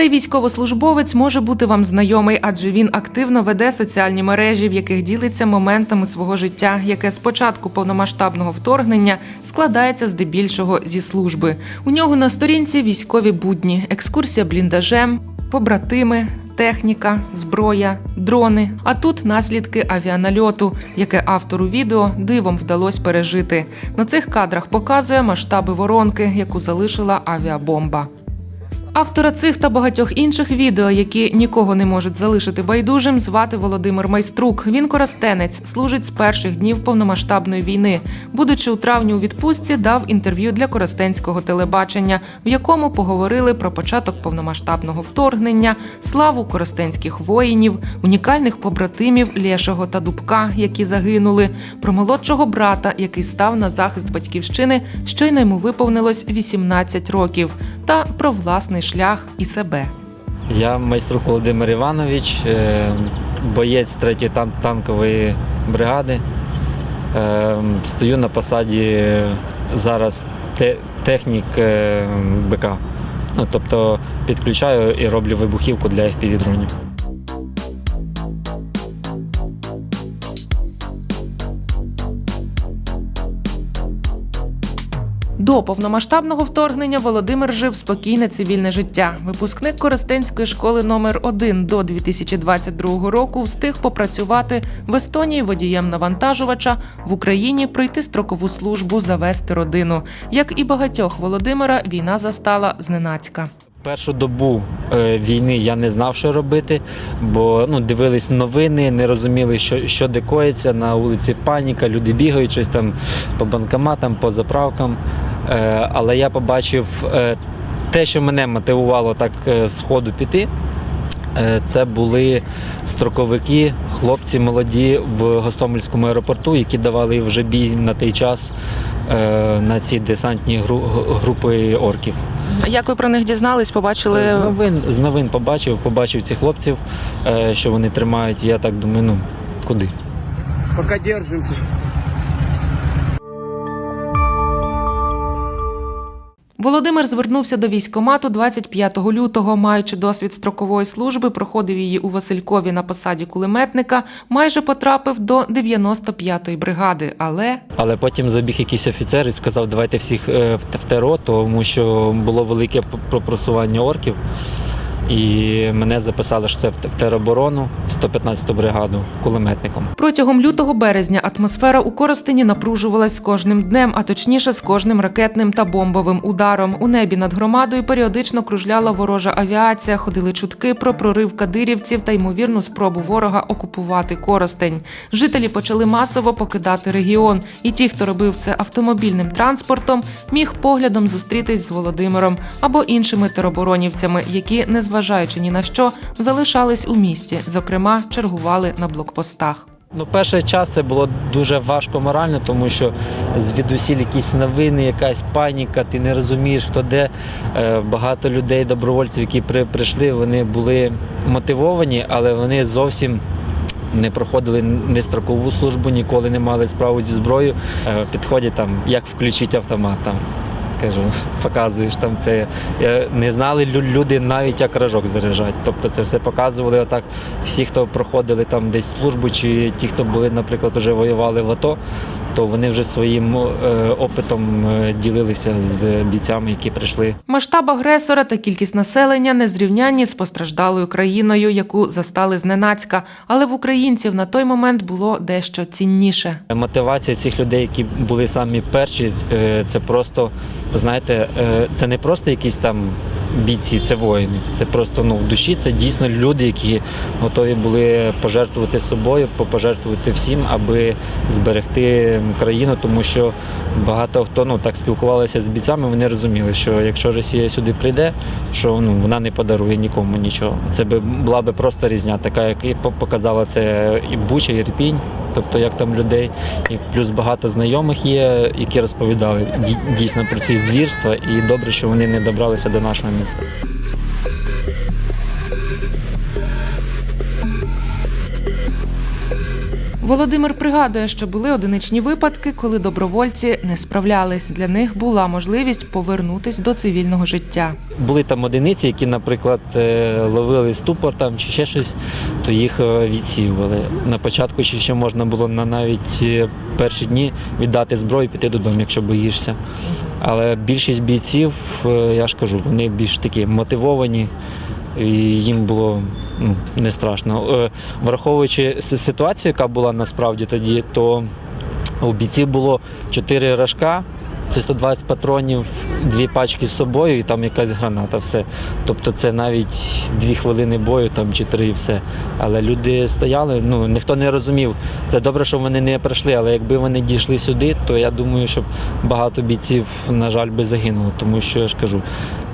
Цей військовослужбовець може бути вам знайомий, адже він активно веде соціальні мережі, в яких ділиться моментами свого життя, яке з початку повномасштабного вторгнення складається здебільшого зі служби. У нього на сторінці військові будні, екскурсія бліндажем, побратими. Техніка, зброя, дрони. А тут наслідки авіанальоту, яке автору відео дивом вдалося пережити. На цих кадрах показує масштаби воронки, яку залишила авіабомба. Автора цих та багатьох інших відео, які нікого не можуть залишити байдужим, звати Володимир Майструк. Він коростенець, служить з перших днів повномасштабної війни. Будучи у травні у відпустці, дав інтерв'ю для коростенського телебачення, в якому поговорили про початок повномасштабного вторгнення, славу коростенських воїнів, унікальних побратимів Лєшого та Дубка, які загинули, про молодшого брата, який став на захист батьківщини, щойно йому виповнилось 18 років, та про власний шлях і себе. Я майструк Володимир Іванович, е, боєць 3-ї танкової бригади. Е, Стою на посаді зараз технік е, БК. Ну, тобто підключаю і роблю вибухівку для FPV-дронів. До повномасштабного вторгнення Володимир жив спокійне цивільне життя. Випускник Коростенської школи номер 1 до 2022 року встиг попрацювати в Естонії водієм навантажувача, в Україні пройти строкову службу, завести родину. Як і багатьох Володимира, війна застала зненацька. Першу добу е, війни я не знав, що робити, бо ну, дивились новини, не розуміли, що, що де коїться. На вулиці паніка, люди бігають щось там по банкоматам, по заправкам. Е, але я побачив е, те, що мене мотивувало так е, з ходу піти. е, Це були строковики, хлопці молоді в Гостомельському аеропорту, які давали вже бій на той час е, на ці десантні групи орків. Як ви про них дізнались? З Побачили новин, з новин побачив, побачив цих хлопців, е, що вони тримають. Я так думаю, ну куди? Пока держимся. Володимир звернувся до військкомату 25 лютого. Маючи досвід строкової служби, проходив її у Василькові на посаді кулеметника. Майже потрапив до 95-ї бригади, але Але потім забіг якийсь офіцер і сказав, давайте всіх е, в ТРО, тому що було велике п- пропросування орків. І мене записали, що це в тероборону, 115-ту бригаду кулеметником. протягом лютого-березня атмосфера у Коростені напружувалась з кожним днем, а точніше з кожним ракетним та бомбовим ударом. У небі над громадою періодично кружляла ворожа авіація. Ходили чутки про прорив кадирівців та ймовірну спробу ворога окупувати Коростень. Жителі почали масово покидати регіон, і ті, хто робив це автомобільним транспортом, міг поглядом зустрітись з Володимиром або іншими тероборонівцями, які, незважаючи ні на що, залишались у місті, зокрема, чергували на блокпостах. Ну, перший час це було дуже важко морально, тому що звідусіль якісь новини, якась паніка, ти не розумієш, хто де. Е, Багато людей, добровольців, які при, прийшли, вони були мотивовані, але вони зовсім. Не проходили не строкову службу, ніколи не мали справу зі зброєю. Е, Підходять там, як включити автомат. Там кажу, показуєш там це. Е, Не знали лю- люди навіть як рожок заряджати. Тобто це все показували отак. Всі, хто проходили там десь службу, чи ті, хто були, наприклад, вже воювали в АТО, то вони вже своїм е, опитом е, ділилися з бійцями, які прийшли Масштаб агресора та кількість населення не зрівнянні з постраждалою країною, яку застали зненацька, але в українців на той момент було дещо цінніше. Мотивація цих людей, які були самі перші, це просто, знаєте, е, це не просто якісь там бійці, це воїни. Це просто ну, в душі це дійсно люди, які готові були пожертвувати собою, пожертвувати всім, аби зберегти країну, тому що багато хто ну, так спілкувалися з бійцями, вони розуміли, що якщо Росія сюди прийде, що ну, вона не подарує нікому нічого. Це би була би просто різня, така, як і показала це і Буча, і Ірпінь, тобто як там людей, і плюс багато знайомих є, які розповідали дійсно про ці звірства, і добре, що вони не добралися до нашого міста. Володимир пригадує, що були одиничні випадки, коли добровольці не справлялись. Для них була можливість повернутись до цивільного життя. Були там одиниці, які, наприклад, е, ловили ступор там чи ще щось, то їх е, відсіювали. На початку ще ще можна було на навіть е, перші дні віддати зброю, і піти додому, якщо боїшся. Але більшість бійців, е, я ж кажу, вони більш такі мотивовані, і їм було ну, не страшно. Е, Враховуючи ситуацію, яка була насправді тоді, то у бійців було чотири рожка. Це 120 патронів, дві пачки з собою і там якась граната, все. Тобто це навіть дві хвилини бою, там чи три і все. Але люди стояли, ну ніхто не розумів. Це добре, що вони не прийшли, але якби вони дійшли сюди, то я думаю, що багато бійців, на жаль, би загинуло, тому що я ж кажу,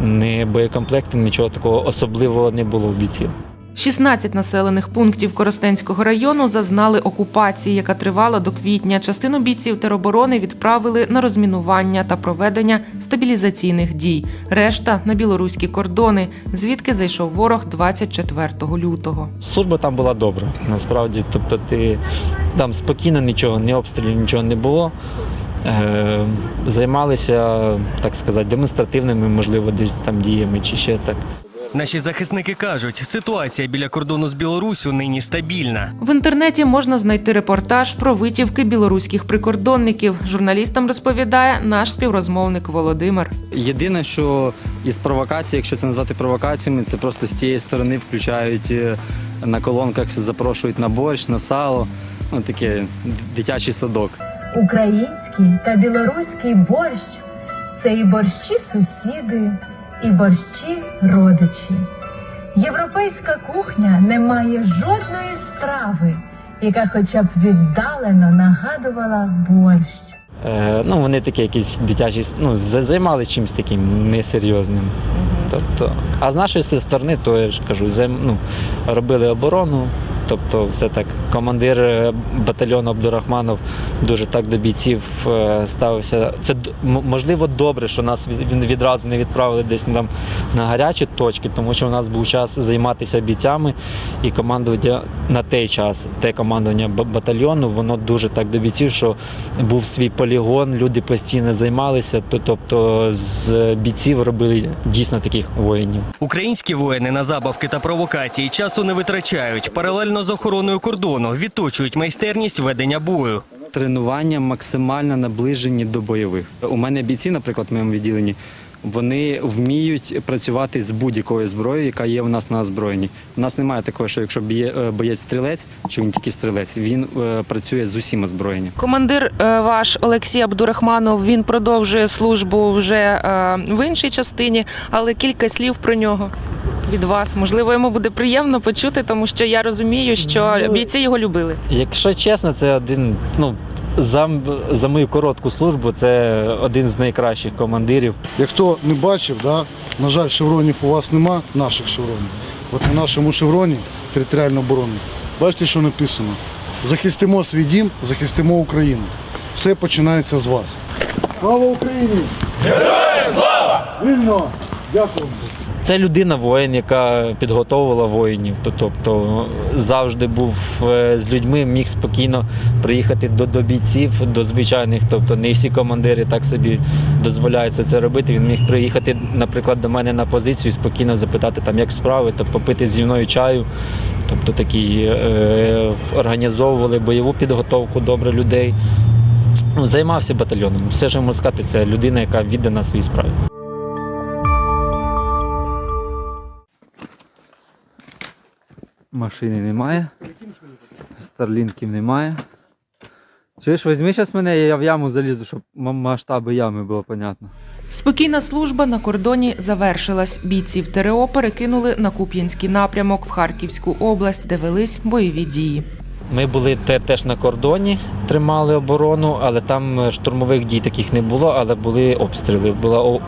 не боєкомплекти, нічого такого особливого не було у бійців. 16 населених пунктів Коростенського району зазнали окупації, яка тривала до квітня. Частину бійців тероборони відправили на розмінування та проведення стабілізаційних дій. Решта на білоруські кордони, звідки зайшов ворог 24 лютого. Служба там була добра, насправді. Тобто ти там спокійно нічого, ні обстрілів, нічого не було. Е, займалися, так сказати, демонстративними, можливо, десь там діями чи ще так. Наші захисники кажуть, ситуація біля кордону з Білоруссю нині стабільна. В інтернеті можна знайти репортаж про витівки білоруських прикордонників. Журналістам розповідає наш співрозмовник Володимир. Єдине, що із провокацій, якщо це назвати провокаціями, це просто з тієї сторони включають е, на колонках, запрошують на борщ, на сало. Ну, таке дитячий садок. Український та білоруський борщ це і борщі сусіди, і борщі родичі. Європейська кухня не має жодної страви, яка хоча б віддалено нагадувала борщ. Е, ну, вони такі якісь дитячі, ну, за- займалися чимось таким несерйозним. Тобто, а з нашої сторони, то я ж кажу, займ, ну, робили оборону. Тобто, все так, командир е, батальйону Абдурахманов дуже так до бійців е, ставився. Це можливо добре, що нас відразу не відправили десь там на гарячі точки, тому що у нас був час займатися бійцями, і командування на той час, те командування батальйону, воно дуже так до бійців, що був свій полігон, люди постійно займалися. Тобто з бійців робили дійсно таких воїнів. Українські воїни на забавки та провокації часу не витрачають. Паралельно з охороною кордону відточують майстерність ведення бою. Тренування максимально наближені до бойових. У мене бійці, наприклад, в моєму відділенні, вони вміють працювати з будь-якою зброєю, яка є у нас на озброєнні. У нас немає такого, що якщо е, боєць стрілець, чи він тільки стрілець, він е, працює з усім озброєнням. Командир е, ваш Олексій Абдурахманов він продовжує службу вже в іншій частині, але кілька слів про нього від вас. Можливо, йому буде приємно почути, тому що я розумію, що бійці його любили. Якщо чесно, це один, ну. За, за мою коротку службу це один з найкращих командирів. Як хто не бачив, да, на жаль, шевронів у вас нема, наших шевронів. От на нашому шевроні територіальної оборони, бачите, що написано? Захистимо свій дім, захистимо Україну. Все починається з вас. Слава Україні! Героям слава! Вільно! Дякую. Це людина воїн, яка підготовила воїнів. Тобто завжди був е, з людьми, міг спокійно приїхати до, до бійців, до звичайних. Тобто не всі командири так собі дозволяються це робити. Він міг приїхати, наприклад, до мене на позицію і спокійно запитати, там, як справи, та попити зі мною чаю. Тобто такі е, організовували бойову підготовку добре людей. Ну, займався батальйоном. Все, я можу сказати, це людина, яка віддана своїй справі. Машини немає. Старлінків немає. Чуєш, візьми зараз мене, я в яму залізу, щоб масштаби ями було понятно. Спокійна служба на кордоні завершилась. Бійців ТРО перекинули на Куп'янський напрямок в Харківську область, де велись бойові дії. Ми були теж на кордоні, тримали оборону, але там е, штурмових дій таких не було, але були обстріли.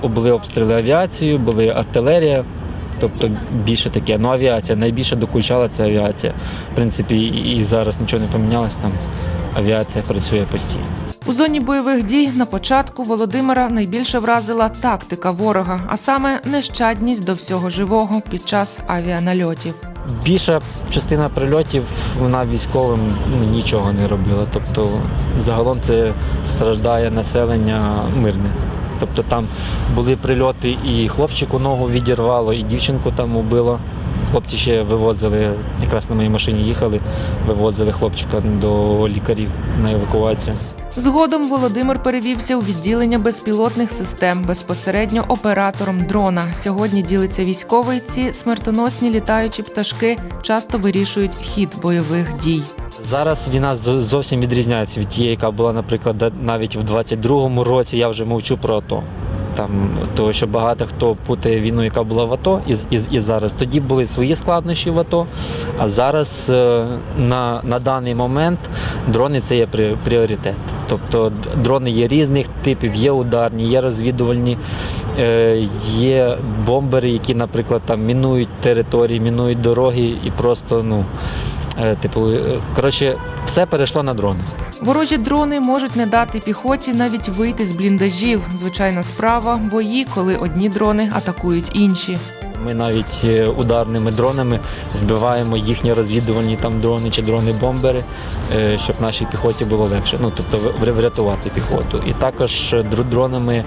Були обстріли авіацією, були артилерія, тобто більше таке. Ну, авіація найбільше докучала це авіація. В принципі, і зараз нічого не помінялось там. Авіація працює постійно. У зоні бойових дій на початку Володимира найбільше вразила тактика ворога, а саме нещадність до всього живого під час авіанальотів. більша частина прильотів вона військовим ну, нічого не робила. Тобто, загалом це страждає населення мирне. Тобто там були прильоти, і хлопчику ногу відірвало, і дівчинку там убило. Хлопці ще вивозили, якраз на моїй машині їхали, вивозили хлопчика до лікарів на евакуацію. Згодом Володимир перевівся у відділення безпілотних систем безпосередньо оператором дрона. Сьогодні ділиться військовий. Ці смертоносні літаючі пташки часто вирішують хід бойових дій. Зараз війна зовсім відрізняється від тієї, яка була, наприклад, навіть в 22-му році. Я вже мовчу про АТО. Там того, що багато хто путає війну, яка була в АТО, і, і, і зараз. Тоді були свої складнощі в АТО. А зараз е, на, на даний момент дрони це є пріоритет. Тобто дрони є різних типів, є ударні, є розвідувальні, е, є бомбери, які, наприклад, там мінують території, мінують дороги і просто ну. Е, Типу, е, коротше, все перейшло на дрони. Ворожі дрони можуть не дати піхоті навіть вийти з бліндажів. Звичайна справа, бої, коли одні дрони атакують інші. Ми навіть е, ударними дронами збиваємо їхні розвідувальні там дрони чи дрони-бомбери, щоб нашій піхоті було легше. Ну тобто врятувати піхоту. І також дронами,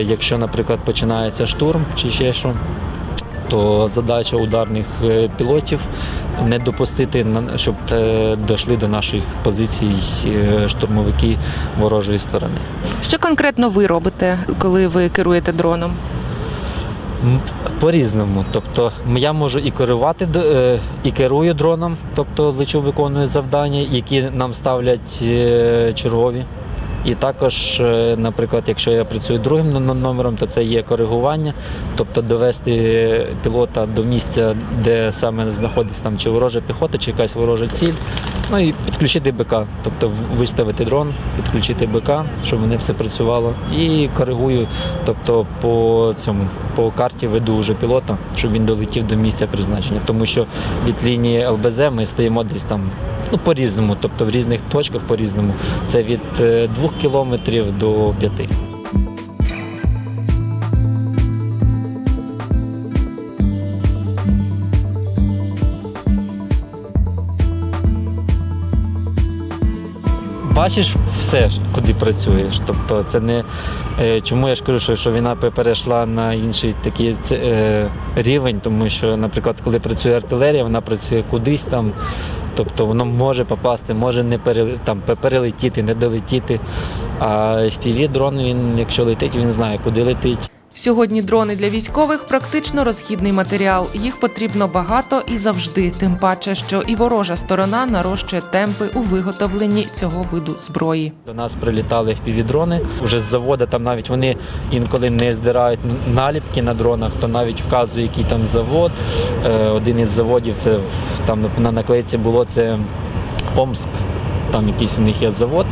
якщо, наприклад, починається штурм чи ще що. То задача ударних е, пілотів не допустити, щоб е, дійшли до наших позицій е, штурмовики ворожої сторони. Що конкретно ви робите, коли ви керуєте дроном? По-різному. Тобто я можу і керувати і керую дроном, тобто лечу, виконую завдання, які нам ставлять чергові. І також, е, наприклад, якщо я працюю другим номером, то це є коригування, тобто довести пілота до місця, де саме знаходиться там чи ворожа піхота, чи якась ворожа ціль. Ну і підключити БК, тобто виставити дрон, підключити БК, щоб вони все працювало. І коригую, тобто по цьому по карті веду вже пілота, щоб він долетів до місця призначення. Тому що від лінії ЛБЗ ми стоїмо десь там ну по-різному, тобто в різних точках по-різному. Це від 2 кілометрів до 5. Бачиш все, куди працюєш. Тобто це не е, чому я ж кажу, що, війна перейшла на інший такий е, рівень, тому що, наприклад, коли працює артилерія, вона працює кудись там. Тобто воно може попасти, може не там, перелетіти, не долетіти. А fpv дрон, він, якщо летить, він знає, куди летить. Сьогодні дрони для військових практично розхідний матеріал. Їх потрібно багато і завжди, тим паче, що і ворожа сторона нарощує темпи у виготовленні цього виду зброї. До нас прилітали впівдрони. Вже з заводу там навіть вони інколи не здирають наліпки на дронах, то навіть вказує, який там завод. Е, Один із заводів це там на наклейці було це Омск. Там якийсь у них є завод.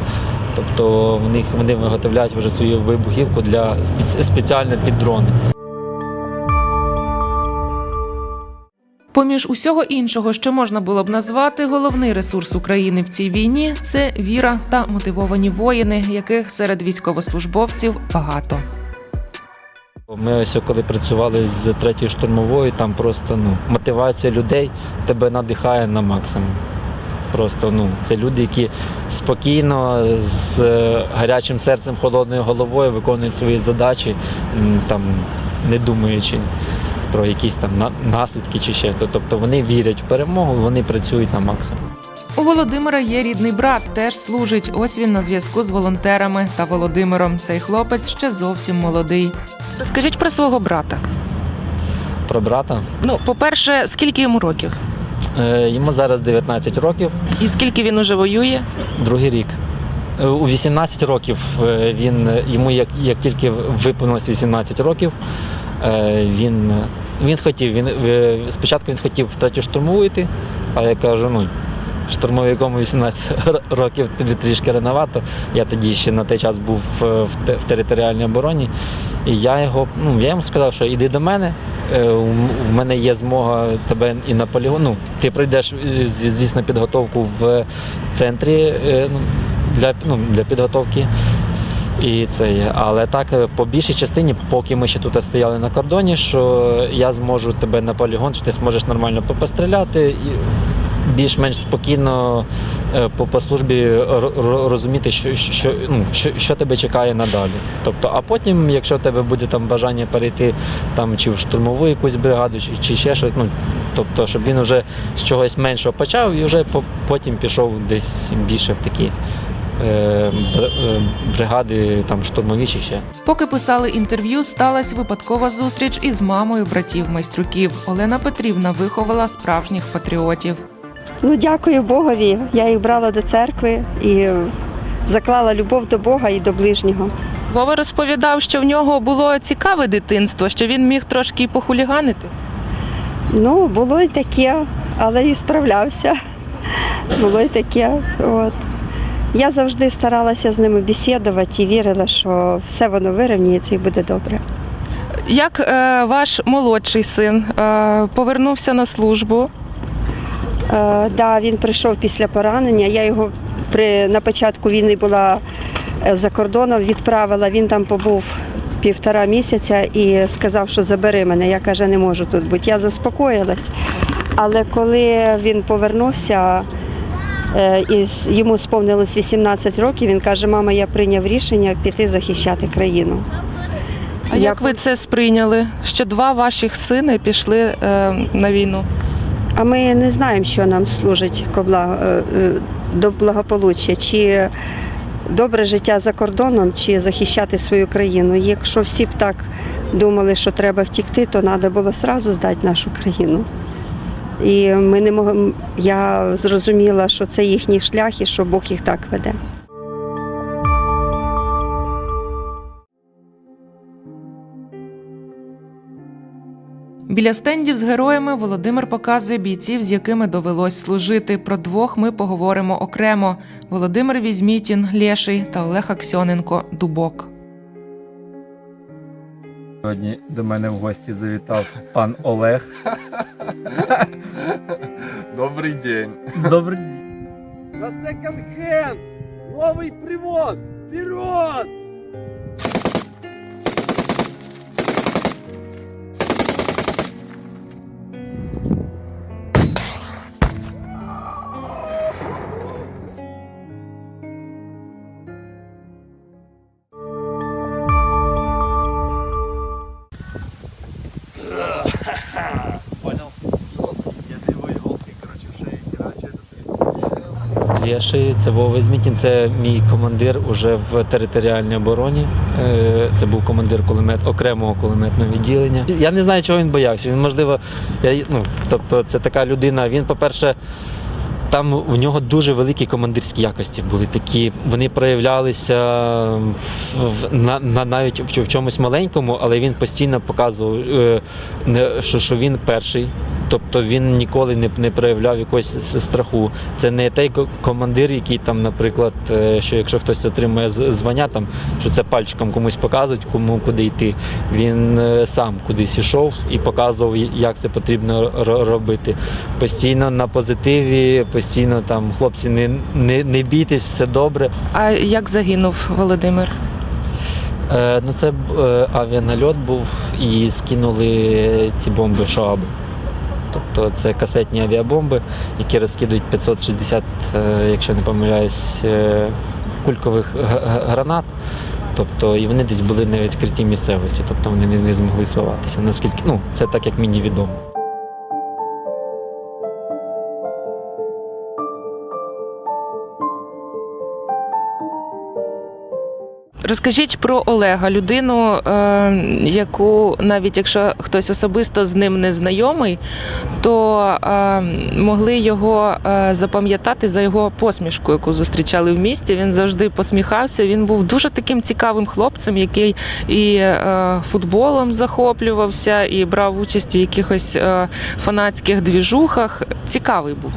Тобто в них вони виготовляють вже свою вибухівку для спец- спеціально під дрони. Поміж усього іншого, що можна було б назвати, головний ресурс України в цій війні це віра та мотивовані воїни, яких серед військовослужбовців багато. Ми ось коли працювали з третьою штурмовою, там просто ну, мотивація людей тебе надихає на максимум. Просто ну, це люди, які спокійно, з е, гарячим серцем, холодною головою виконують свої задачі, там, не думаючи про якісь там наслідки чи ще. Тобто вони вірять в перемогу, вони працюють на максимум. У Володимира є рідний брат, теж служить. Ось він на зв'язку з волонтерами та Володимиром. Цей хлопець ще зовсім молодий. Розкажіть про свого брата. Про брата. Ну, по-перше, скільки йому років? Е, Йому зараз 19 років. І скільки він уже воює? Другий рік. Е, У 18 років е, він йому як, як тільки виповнилось 18 років, він, він хотів. Він спочатку він хотів втретє штурмувати, а я кажу, ну. Штурмовикому 18 років тобі трішки рановато. Я тоді ще на той час був е, в територіальній обороні. І я його, ну я йому сказав, що іди до мене. е, В мене є змога тебе і на полігон. Ну, ти пройдеш, е, звісно, підготовку в центрі ну, для, ну, для підготовки. І це є. Але так, по більшій частині, поки ми ще тут стояли на кордоні, що я зможу тебе на полігон, що ти зможеш нормально постріляти більш-менш спокійно е, по, по службі ро- ро- розуміти, що, що, ну, що, що тебе чекає надалі. Тобто, а потім, якщо в тебе буде там бажання перейти там чи в штурмову якусь бригаду, чи, чи ще щось, ну тобто, щоб він вже з чогось меншого почав і вже по- потім пішов десь більше в такі. е, е, Бригади там штурмові чи ще. Поки писали інтерв'ю, сталася випадкова зустріч із мамою братів майструків. Олена Петрівна виховала справжніх патріотів. Ну, дякую Богові. Я їх брала до церкви і заклала любов до Бога і до ближнього. Вова розповідав, що в нього було цікаве дитинство, що він міг трошки похуліганити. Ну, було й таке, але і справлявся. Було й таке. От. Я завжди старалася з ними бесідувати і вірила, що все воно вирівняється і буде добре. Як е, ваш молодший син е, повернувся на службу? Е, да, він прийшов після поранення. Я його при, на початку війни була е, за кордоном, відправила. Він там побув півтора місяця і сказав, що забери мене. Я каже, не можу тут бути. Я заспокоїлась. Але коли він повернувся, е, і йому сповнилось 18 років, він каже: мама, я прийняв рішення піти захищати країну. А як ви це сприйняли? Що два ваших сини пішли е, на війну? А ми не знаємо, що нам служить е, е, до благополуччя, чи добре життя за кордоном, чи захищати свою країну. Якщо всі б так думали, що треба втікти, то треба було одразу здати нашу країну. І ми не мог... я зрозуміла, що це їхній шлях і що Бог їх так веде. Біля стендів з героями Володимир показує бійців, з якими довелось служити. Про двох ми поговоримо окремо: Володимир Візмітін, Лєший та Олег Аксьоненко Дубок. Сьогодні до мене в гості завітав пан Олег. Добрый день. Добрий На секонд-хенд! Новый привоз! Вперед! Лєший, це Вова Змітін, це мій командир уже в територіальній обороні. Е, Це був командир кулемет окремого кулеметного відділення. Я не знаю, чого він боявся. Він, можливо, я, ну, тобто, це така людина. Він, по-перше, там в нього дуже великі командирські якості були такі. Вони проявлялися в, на, на, навіть в, в чомусь маленькому, але він постійно показував, е, що, що він перший. Тобто він ніколи не, не проявляв якогось страху. Це не той командир, який там, наприклад, е, що якщо хтось отримує звання, там що це пальчиком комусь показують, кому куди йти. Він е, сам кудись ішов і показував, як це потрібно робити. Постійно на позитиві, постійно там хлопці, не, не, не бійтесь, все добре. А як загинув Володимир? Е, ну це е, авіанальот був і скинули ці бомби шоаби. Тобто це касетні авіабомби, які розкидують 560, е, якщо не помиляюсь, е, кулькових гранат. Тобто, і вони десь були на відкритій місцевості, тобто вони не, не змогли сховатися. Наскільки ну, це так як мені відомо. Розкажіть про Олега, людину, е, яку навіть якщо хтось особисто з ним не знайомий, то е, могли його е, запам'ятати за його посмішку, яку зустрічали в місті. Він завжди посміхався. Він був дуже таким цікавим хлопцем, який і футболом захоплювався, і брав участь в якихось фанатських двіжухах. Цікавий був.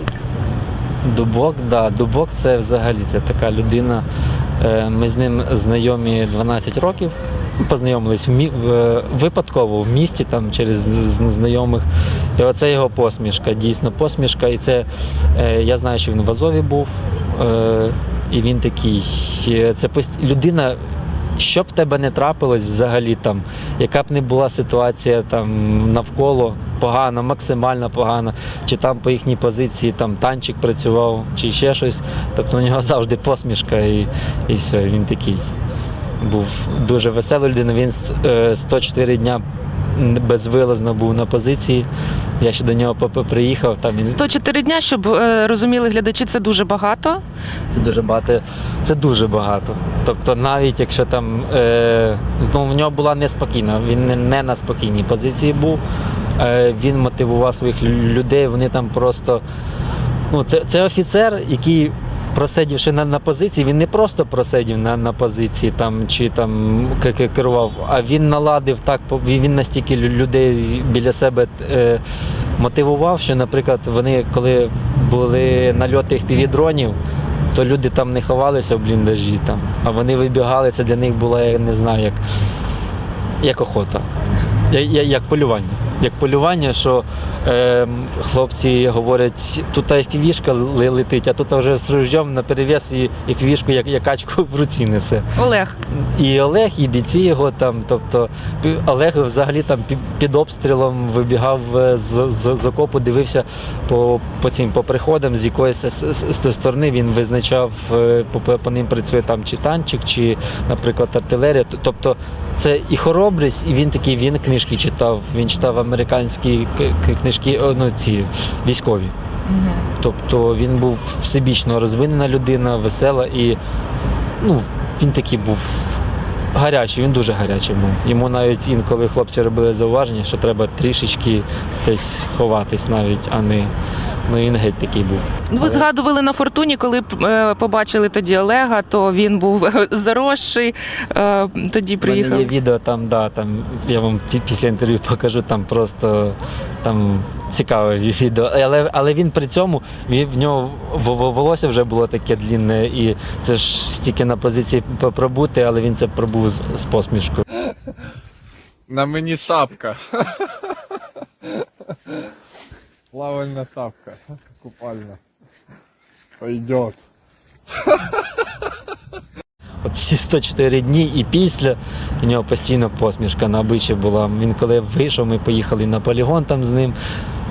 Дубок, да, Дубок це взагалі це така людина. Е, Ми з ним знайомі 12 років. Познайомились в мі... в- випадково в місті, там через знайомих. І оце його посмішка, дійсно посмішка. І це е, я знаю, що він в Азові був. Е, і він такий, е, це пост- людина, що б тебе не трапилось взагалі там, яка б не була ситуація там навколо погана, максимально погана, чи там по їхній позиції там танчик працював, чи ще щось. Тобто у нього завжди посмішка і, і все, він такий був дуже веселий людина. Він е, 104 дня безвилазно був на позиції. Я ще до нього приїхав. Там він 104 дня, щоб е, розуміли глядачі, це дуже багато. це дуже багато. Це дуже багато. Тобто, навіть якщо там е, ну, в нього була неспокійна, він не, не на спокійній позиції був. Е, він мотивував своїх людей. Вони там просто. Ну, це, це офіцер, який. Просидівши на, на позиції, він не просто просидів на, на позиції там, чи там керував, а він наладив так, він настільки людей біля себе е, мотивував, що, наприклад, вони, коли були нальоти FPV-дронів, то люди там не ховалися в бліндажі, там, а вони вибігали, це для них було, я не знаю, як, як охота, я- я- як полювання. Як полювання, що е, хлопці говорять, тут FPV-шка летить, а тут вже з ружьом на перевес і FPV-шку як, як качку в руці несе. Олег, І Олег, і бійці його там. Тобто Олег взагалі там під обстрілом вибігав е, з, з, з окопу, дивився по, по цим по приходам, з якоїсь с- сторони він визначав, е, по, по- по ним працює там чи танчик, чи, наприклад, артилерія. Тобто це і хоробрість, і він такий, він книжки читав. Він читав американські книжки, ну, ці військові. Тобто він був всебічно розвинена людина, весела і ну, він такий був гарячий, він дуже гарячий був. Йому навіть інколи хлопці робили зауваження, що треба трішечки десь ховатись навіть, а не. Ну він геть такий був. ну, ви згадували на фортуні, коли е, побачили тоді Олега, то він був е, заросший, е, тоді У приїхав. мене є відео там, да, там я вам після інтерв'ю покажу, там просто там цікаве відео. Але, але він при цьому він- в нього в- в- волосся вже було таке длінне, і це ж стільки на позиції пробути, але він це пробув з, з посмішкою. На мені шапка. Плавальна шапка. Купальна. Пойдет. От всі 104 дні і після у нього постійно посмішка на обличчі була. Він коли вийшов, ми поїхали на полігон там з ним.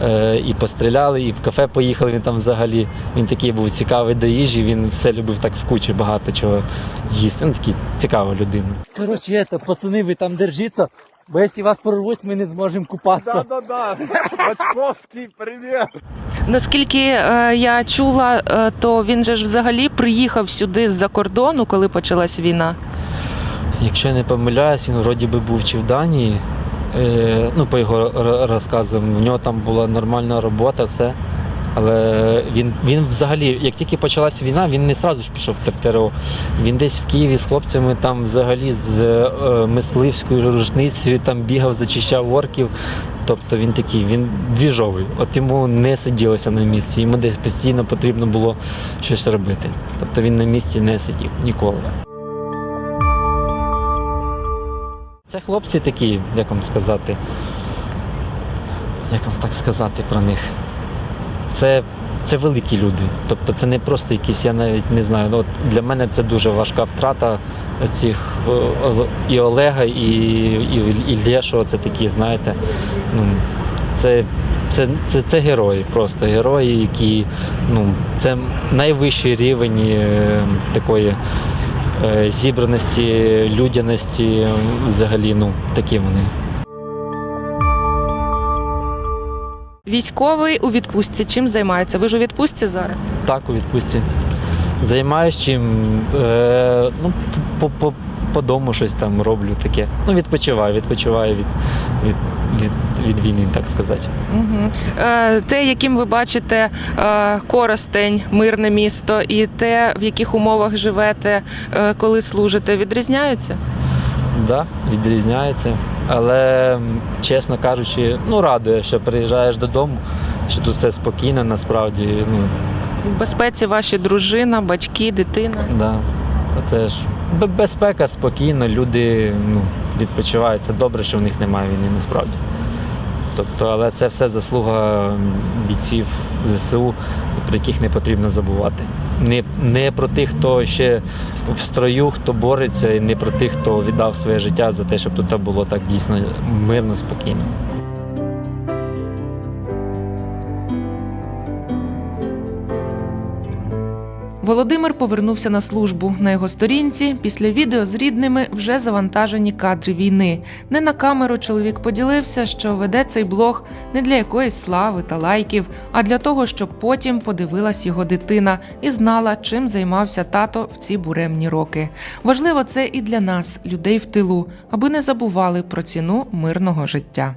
е, І постріляли, і в кафе поїхали. Він там взагалі він такий був цікавий до їжі. Він все любив так в кучі багато чого їсти. Ну такий цікава людина. Короче, это, пацаны, вы там держіться, бо якщо вас прорвуть, ми не зможемо купатися. Да-да-да. Бачковський, привіт. Наскільки е, я чула, е, то він же ж взагалі приїхав сюди з-за кордону, коли почалась війна. Якщо я не помиляюсь, він вроді би був чи в Данії. Е, ну, по його розказам, в нього там була нормальна робота, все. Але він, він взагалі, як тільки почалася війна, він не одразу ж пішов в ТРО. Він десь в Києві з хлопцями там взагалі з е, мисливською рушницею там бігав, зачищав орків. Тобто він такий, він двіжовий. От йому не сиділося на місці, йому десь постійно потрібно було щось робити. Тобто він на місці не сидів ніколи. Це хлопці такі, як вам сказати. Як вам так сказати про них? Це, це великі люди. Тобто це не просто якісь, я навіть не знаю. Ну, от для мене це дуже важка втрата цих е, і Олега, і, і, і Лєшого. Це такі, знаєте. Ну, це, це, це, це герої, просто герої, які ну, це найвищий рівень е, такої е, зібраності, людяності, взагалі, ну, такі вони. Військовий у відпустці чим займається? Ви ж у відпустці зараз? Так, у відпустці. Займаюсь чим. Е, ну, по, по, по дому щось там роблю таке. Ну, відпочиваю, відпочиваю від, від, від, від війни, так сказати. Угу. Е, те, яким ви бачите е, Коростень, мирне місто, і те, в яких умовах живете, е, коли служите, відрізняються? Да, відрізняється. Але, чесно кажучи, ну радує, що приїжджаєш додому, що тут все спокійно, насправді. Ну, В безпеці ваші дружина, батьки, дитина. да. Це ж безпека, спокійно, люди ну, відпочивають. Це добре, що в них немає війни, насправді. Тобто, але це все заслуга бійців ЗСУ, про яких не потрібно забувати. Не, не про тих, хто ще в строю, хто бореться, і не про тих, хто віддав своє життя за те, щоб тут було так дійсно мирно, спокійно. Володимир повернувся на службу. На його сторінці після відео з рідними вже завантажені кадри війни. Не на камеру чоловік поділився, що веде цей блог не для якоїсь слави та лайків, а для того, щоб потім подивилась його дитина і знала, чим займався тато в ці буремні роки. Важливо це і для нас, людей в тилу, аби не забували про ціну мирного життя.